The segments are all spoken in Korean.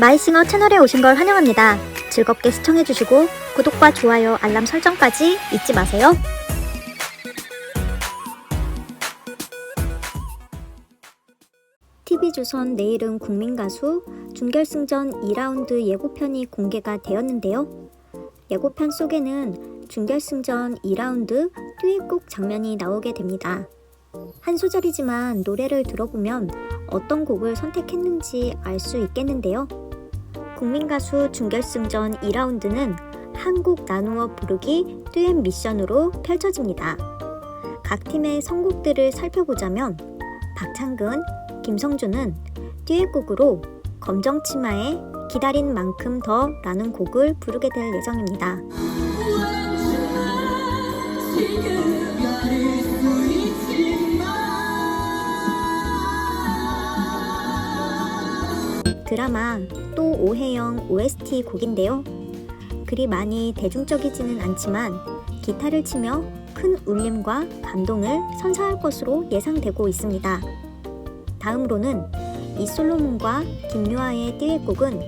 마이싱어 채널에 오신 걸 환영합니다. 즐겁게 시청해주시고 구독과 좋아요, 알람 설정까지 잊지 마세요. TV조선 내일은 국민가수 준결승전 2라운드 예고편이 공개가 되었는데요. 예고편 속에는 준결승전 2라운드 듀엣곡 장면이 나오게 됩니다. 한 소절이지만 노래를 들어보면 어떤 곡을 선택했는지 알 수 있겠는데요. 국민가수 준결승전 2라운드는 한곡 나누어 부르기 듀엣 미션으로 펼쳐집니다. 각 팀의 선곡들을 살펴보자면 박창근, 김성준은 듀엣곡으로 검정치마의 기다린 만큼 더 라는 곡을 부르게 될 예정입니다. 드라마 또 오해영 OST 곡인데요. 그리 많이 대중적이지는 않지만 기타를 치며 큰 울림과 감동을 선사할 것으로 예상되고 있습니다. 다음으로는 이솔로몬과 김유아의 듀엣곡은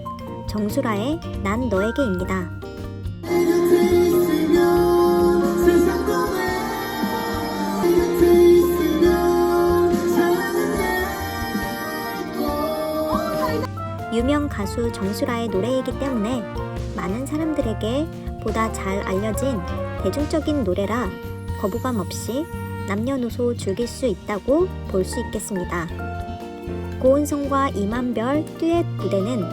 정수라의 난 너에게입니다. 유명 가수 정수라의 노래이기 때문에 많은 사람들에게 보다 잘 알려진 대중적인 노래라 거부감 없이 남녀노소 즐길 수 있다고 볼 수 있겠습니다. 고은성과 이만별 듀엣 무대는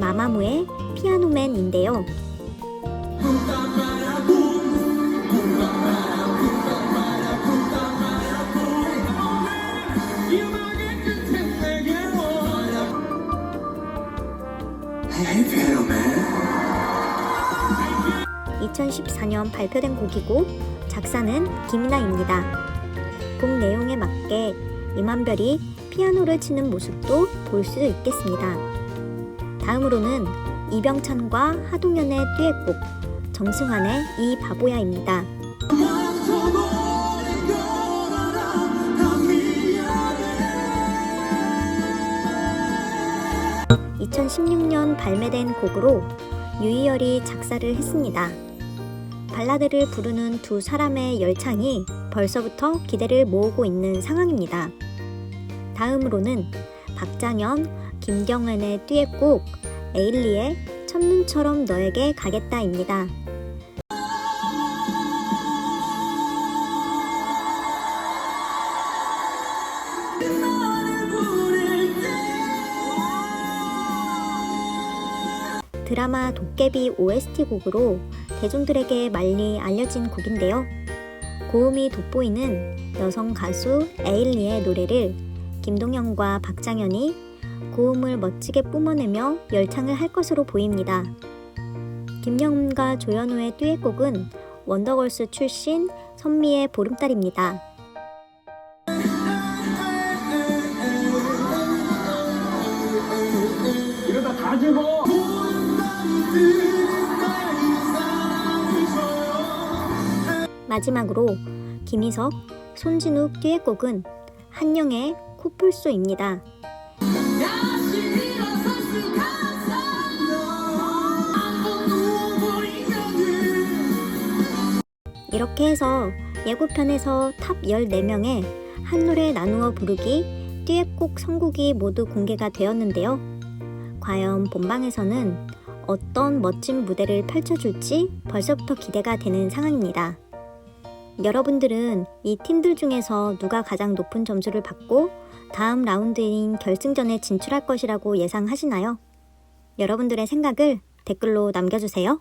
마마무의 피아노맨인데요. 2014년 발표된 곡이고 작사는 김이나입니다. 곡 내용에 맞게 이만별이 피아노를 치는 모습도 볼 수 있겠습니다. 다음으로는 이병찬과 하동현의 듀엣곡 정승환의 이 바보야입니다. 2016년 발매된 곡으로 유희열이 작사를 했습니다. 발라드를 부르는 두 사람의 열창이 벌써부터 기대를 모으고 있는 상황입니다. 다음으로는 박장현, 김경은의 듀엣곡 에일리의 첫눈처럼 너에게 가겠다입니다. 드라마 도깨비 OST 곡으로 대중들에게 많이 알려진 곡인데요. 고음이 돋보이는 여성 가수 에일리의 노래를 김동현과 박장현이 고음을 멋지게 뿜어내며 열창을 할 것으로 보입니다. 김영음과 조현우의 듀엣곡은 원더걸스 출신 선미의 보름달입니다. 마지막으로 김희석, 손진욱 듀엣곡은 한영의 코뿔소입니다. 이렇게 해서 예고편에서 탑 14명의 한 노래 나누어 부르기 듀엣곡 선곡이 모두 공개가 되었는데요. 과연 본방에서는 어떤 멋진 무대를 펼쳐줄지 벌써부터 기대가 되는 상황입니다. 여러분들은 이 팀들 중에서 누가 가장 높은 점수를 받고 다음 라운드인 결승전에 진출할 것이라고 예상하시나요? 여러분들의 생각을 댓글로 남겨주세요.